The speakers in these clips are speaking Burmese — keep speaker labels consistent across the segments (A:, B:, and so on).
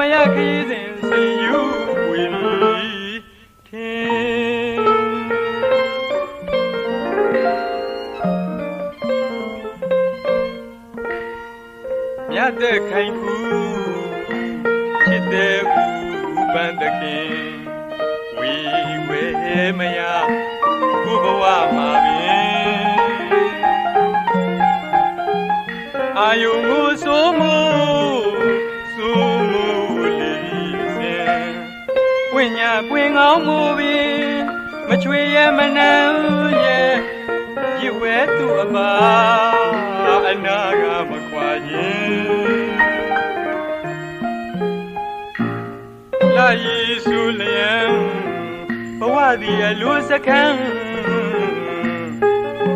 A: မရခရီးစဉ်စင်ယူဝေလီထင်မြတ်တဲ့ခိုင်ခုချစ်တဲ့ဥပန်းတခင်ဝီဝဲမယခုဘဝမှာပင်အာယုံ ကောင်းမှုပင်မချွေရမနှံရဲ့ရစ်ဝဲသူအပါအနာကမခွာခြင်းလာယေစုလျံဘဝသည်အလိုစခန်း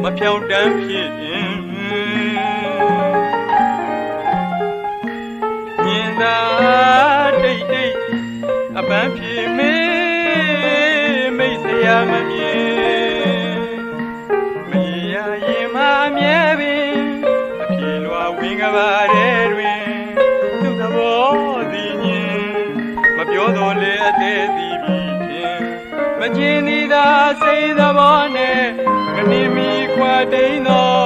A: မဖြောင်းတမ်းဖြစ်ခြင်းမြင်သာတိတ်တိတ်အပန်းဖြေ မေးမိတ်စရာမမြင်မရရင်မအမြဲပင်အပြေလွာဝင်ကပါတဲ့တွင်သူသဘောသည်ညင်မပြောတော့လေအသေးသည်ပြီးခြင်းမကျင်သည်သာစိတ်သဘောနဲ့မနေမီခွာတိန်သော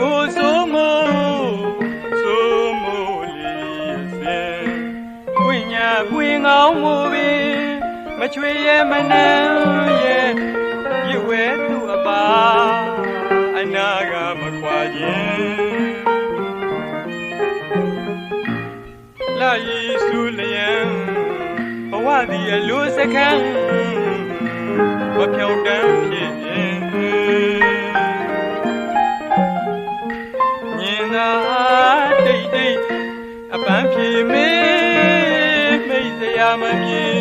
A: ကိုစိုးမိုးစိုးမိုးလေးစင်ဝိညာပွင့်ကောင်းမှုပင်မချွေရမနှံရဲ့ရစ်ဝဲသူအပါအနာကမခွာခြင်းလာယေစုလျံဘဝသည်အလိုစခန်းမဖြောင်းတမ်းဖြစ် ဖြေမေးမိတ်စရာမမြင်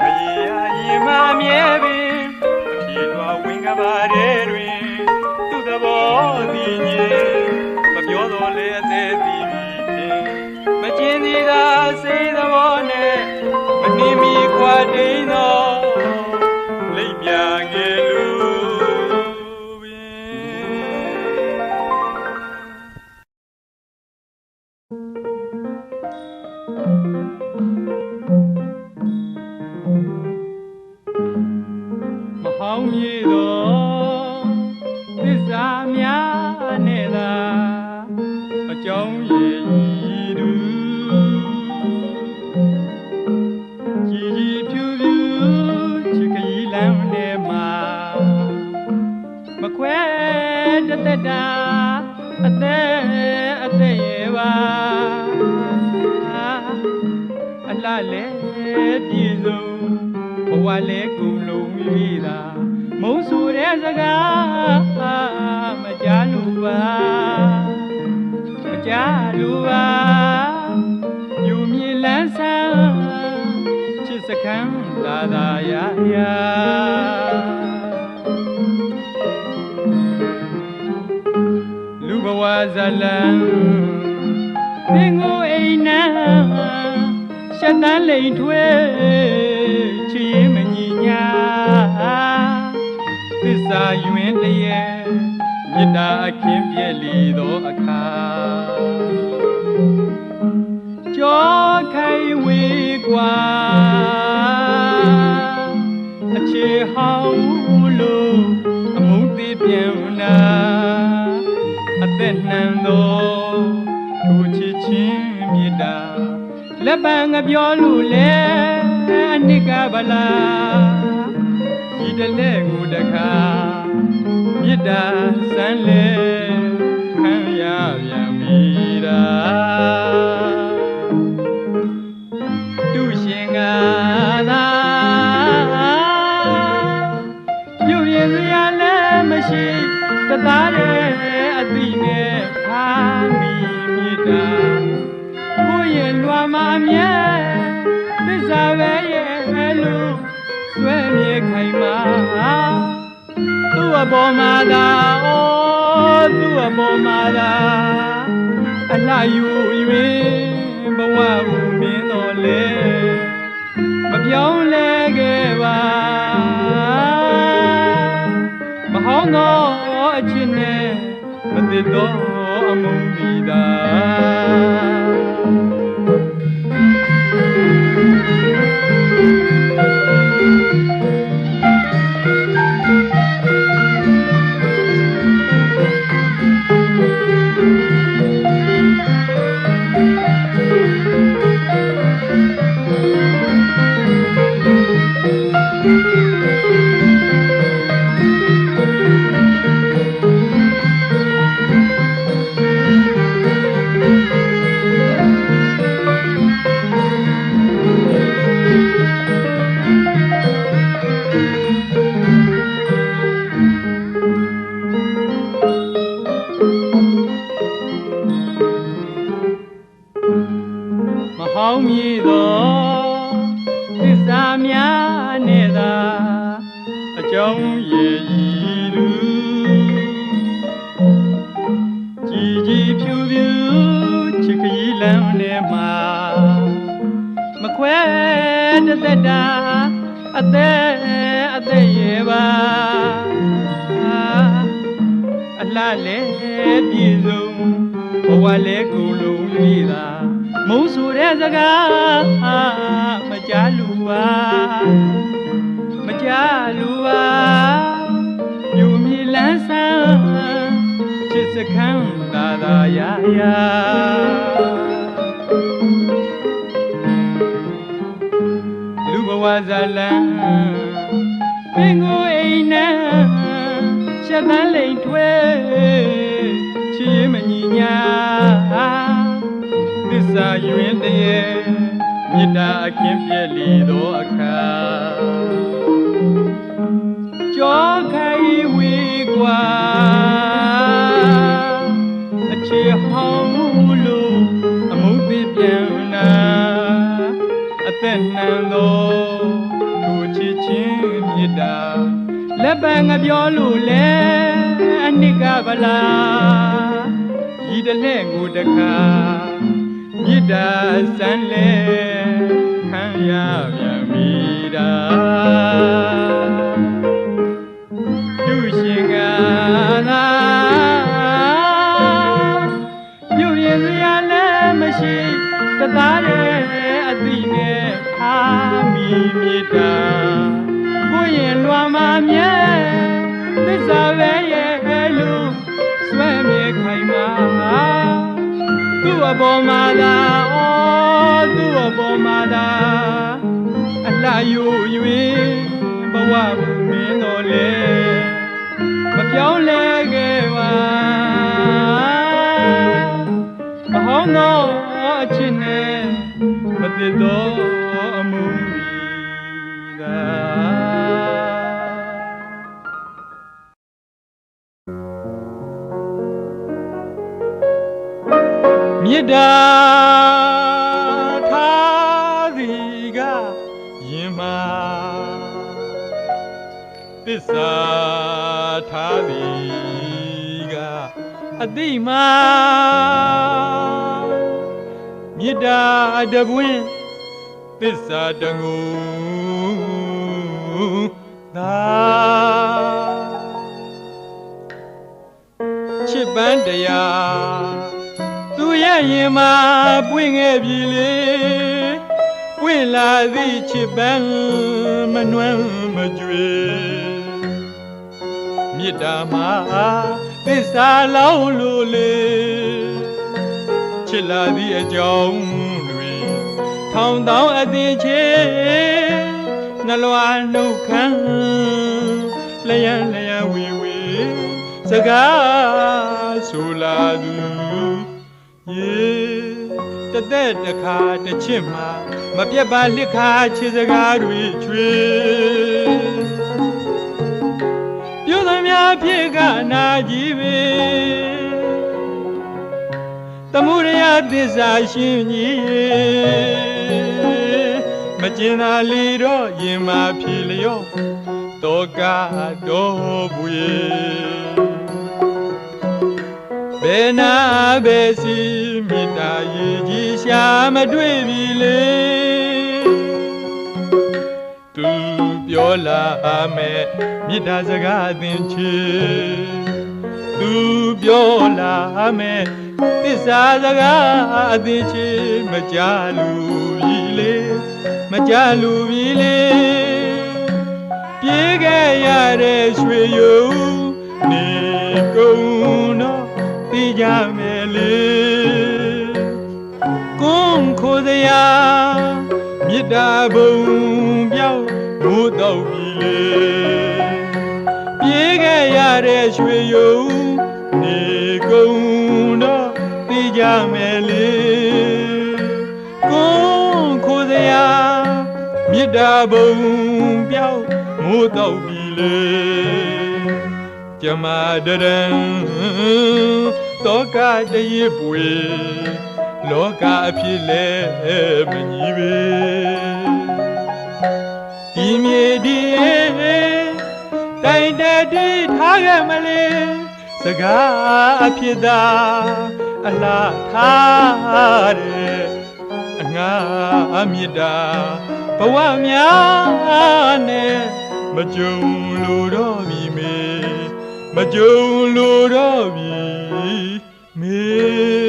A: မရေရာရင်မမြဲပင်အပြေတော်ဝင်ကပါတဲ့တွင်သူ့သဘောသည်ညင်မပြောတော့လေအသေးသည်ပြီးခြင်းမကျင်သည်သာစိတ်သဘောနဲ့မနှင်းမီခွာတိန်သော လှလဲပြည့်စုံဘဝလဲကုန်လုံးမိတာမုံဆူတဲ့စကားမကြားလို့ပါမကြကြားလိုပါယူမြလန်းဆန်းချစ်စခန်းသာသာရာရာလူဘဝဇလံသင်ကိုအိမ်နာ ရှက်တန်းလိန်ထွေးချီရင်မညီညာသစ္စာယွင်တရဲ့မေတ္တာအခင်းပြည့်လီသောအခါကြောခိုင်ဝေကွာအခြေဟောင်းလို့အမုန်းသေးပြန်နာအသက်နှံသောသူချစ်ချင်းမေတ္တာ လက်ပံငပြောလို့လဲအနိကဗလာဤတလဲကိုတခါမေတ္တာစမ်းလေခံရပြန်ပြီတာ စ္စာပဲရဲ့လို့ဆွဲမြေခိုင်မာသူ့အပေါ်မှာသာဩသူ့အပေါ်မှာသာအလှယူ၍ဘဝဦးမင်းတော်လေမပြောင်းလဲခဲ့ပါမဟောင်းသောအချစ်နဲ့မတည်သောအမုန်းမိသာ အသက်အသက်ရဲ့ပါအလှလဲပြည့်စုံဘဝလဲကုန်လုံးလေးသာမုံဆိုတဲ့စကားမကြားလူပါမကြားလူပါမြူမီလန်းဆန်းချစ်စခန်းသာသာရာရာလူဘဝဇလံပ တန်းလိန်ထွဲချီရင်မညီညာသစ္စာယွင်တရဲ့မေတ္တာအခင်ပြည့်လီသောအခါကြော လက်ပံငပြောလို့လဲအနိကဗလာဤတလဲကိုတခါမေတ္တာစမ်းလဲခံရပြန်ပြီတာသူရှင်ကသာပြုရင်စရာလည်းမရှိတသားတဲ့အသည့်နဲ့အာမီမေတ္တာကိုယ့် ရင်လွာမမြဲသစ္စာပဲရဲ့လို့ဆွဲမြေခိုင်မာသူ့အပေါ်မှာသာဩသူ့အပေါ်မှာသာအလှယူ၍ဘဝဘူမင်းတော်လေမပြောင်းလဲခဲ့ပါမဟောင်းသောအချစ်နဲ့မတည်သော မတာထားသည်ကရင်မာသစ္စာထားသည်ကအတိမာမေတ္တာတပွင့်သစ္စာတငူသာချစ်ပန်းတရားသူ ရဲ့ရင်မှာပွင့်ခဲ့ပြီလေပွင့်လာသည့်ချစ်ပန်းမနှွမ်းမကြွေမေတ္တာမှာသစ္စာလောင်းလို့လေချစ်လာသည့်အကြောင်းတွေထောင်တောင်းအသေးချေနှလွားနှုတ်ခမ်းလျံလျံဝီဝီစကားဆိုလာသူ ရေတသက်တခါတစ်ချစ်မှာမပြတ်ပါလစ်ခါချစ်စကားတွေချွေပြုသမျှဖြစ်ကနာကြီးပဲတမှုရယသစ္စာရှင်ကြီးမကျင်သာလီတော့ရင်မာဖြေလျော့တောကတော့ဘူးရေ ဘယ်နာဘယ်စီမေတ္တာရေကြီးရှာမတွေ့ပြီလေသူပြောလာမယ်မေတ္တာစကားအသင်ချေသူပြောလာမယ်သစ္စာစကားအသင်ချေမကြလူပြီလေမကြလူပြီလေပြေးခဲ့ရတဲ့ရွှေယုံနေကုန်တော့သိ ကြမယ်လေကွန်ခိုစရာမေတ္တာဘုံပြောင်းမိုးတော့ပြီလေပြေးခဲ့ရတဲ့ရွှေယုံနေကုန်တော့သိကြမယ်လေကွန်ခိုစရာမေတ္တာဘုံပြောင်းမိုးတော့ပြီလေကျမ တရံတောကတရပွေလောကအဖြစ်လဲမညီပဲဒီမြေဒီတိုင်တတိထားခဲ့မလဲစကားအဖြစ်သာအလားထားတဲ့အငါအမြစ်တာဘဝများနဲ့မကြုံလို့တော့ပြီမေ မကြုံလို့တော့ပြီမေ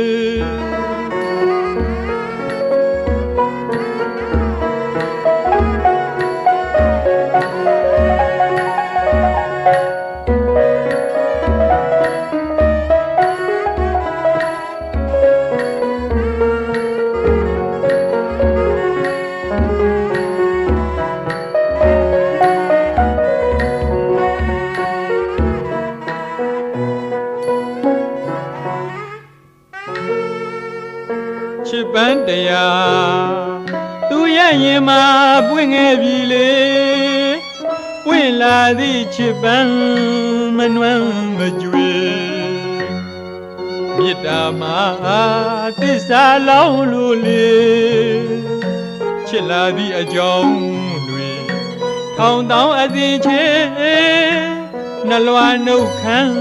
A: ရဲ့ရင်မှာပွင့်ခဲ့ပြီလေပွင့်လာသည့်ချစ်ပန်းမနှွမ်းမကြွေမေတ္တာမှာသစ္စာလောင်းလို့လေချစ်လာသည့်အကြောင်းတွေထောင်တောင်းအသေးချေနှလွားနှုတ်ခမ်း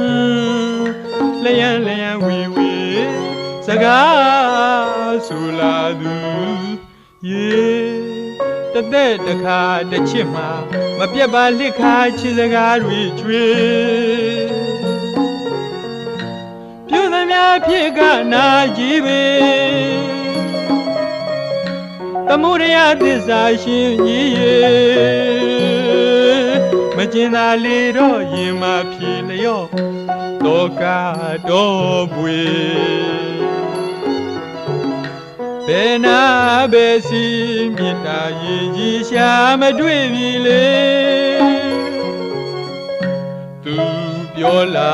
A: လျံလျံဝီဝီစကားဆူလာသူရေ တသက်တခါတစ်ချစ်မှာမပြတ်ပါလစ်ခါချစ်စကားတွေကျွေပြုသမျှဖြစ်ကနာကြီးပဲတမှုရယသစ္စာရှင်ကြီးရေမကျင်သာလေတော့ရင်မဖြေလျော့တောကတော့ပွေ ဘယ်နာဘယ်စီမေတ္တာရင်ကြီးရှာမတွေ့ပြီလေသူပြောလာ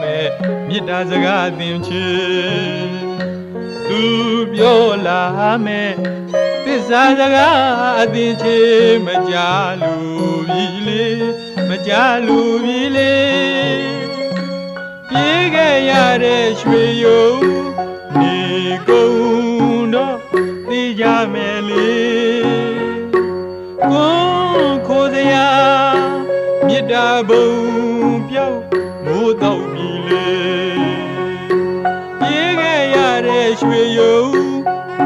A: မယ်မေတ္တာစကားသင်ချေသူပြောလာမယ်သစ္စာစကားအသင်ချေမကြလူပြီလေမကြလူပြီလေပြေးခဲ့ရတဲ့ရွှေယုံ နေကုန်တော့သိကြမယ်လေကိုယ်ခိုးစရာမေတ္တာဘုံပြောက်မိုးတော့ပြီလေပြေးခဲ့ရတဲ့ရွှေယုံ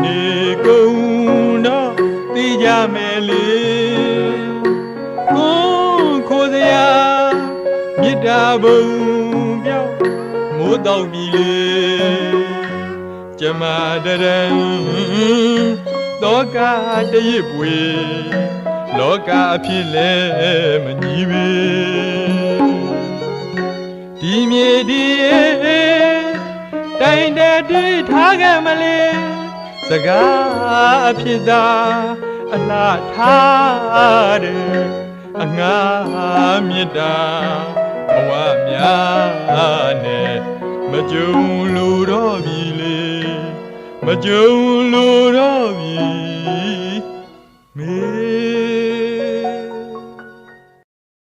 A: နေကုန်တော့သိကြမယ်လေကိုယ်ခိုးစရာမေတ္တာဘုံပြောက်မိုးတော့ပြီလေ ကျမတရံတောကတရစ်ပွေလောကအဖြစ်လဲမညီပေဒီမြေဒီတိုင်းတဲ့တီထားခဲ့မလဲစကားအဖြစ်သာအလားထားတယ်အငါမေတ္တာဘဝများနဲ့မကြုံလို့တော့ပြီလေမ ကြုံလို့တော့ပြီမေ